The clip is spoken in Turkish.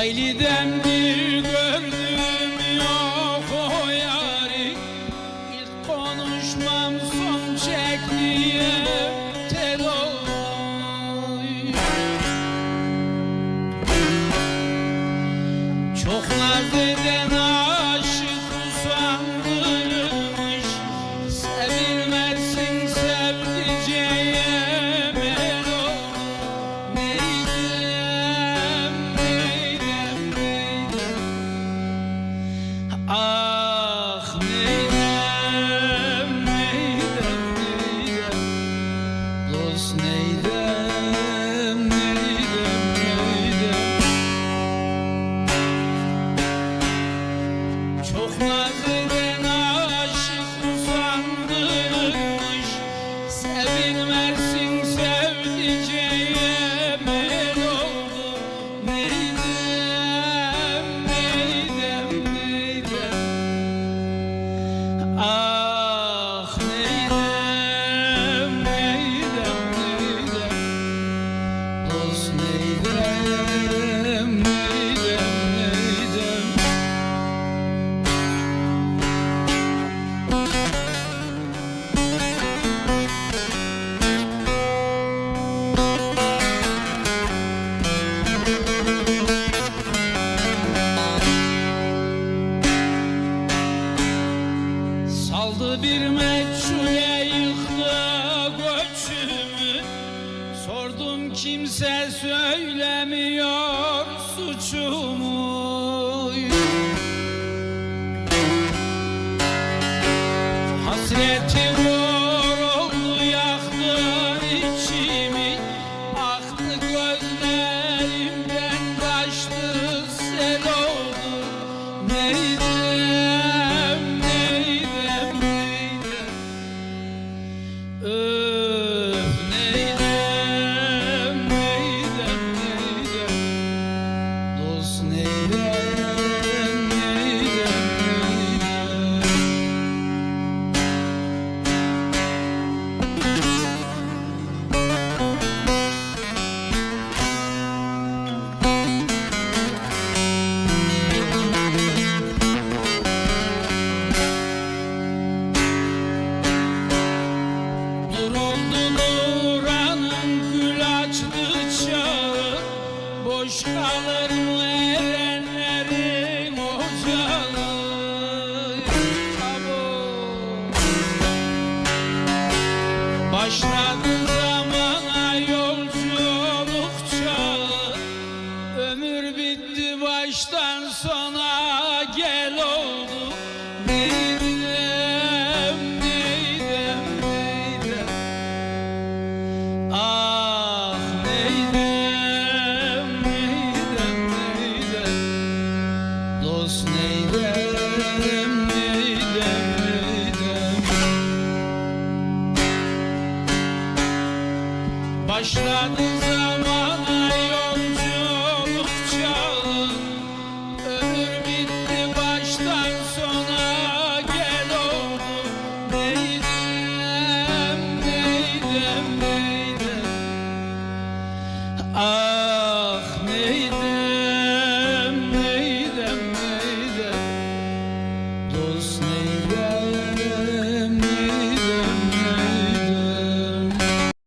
Aileden bir gördüm yok o yari. İlk konuşmam son çekmeye tel Çok naz eden Dost neydem, neydem, neydem? Çok naz Saldı bir meçhule yıktı göçümü. Sordum kimse söylemiyor suçumu Dur oldu Nuran'ın gül açtı çağı. Boş kalır mı erenlerin ocağı. Başladı zamana yolculuk çağı. Ömür bitti baştan sona gel oldu Dost neydem, neydem, neydem Başladı zamana yolculuk çağı. Ömür bitti baştan sona gel oldu Neydem, neydem, neydem Ah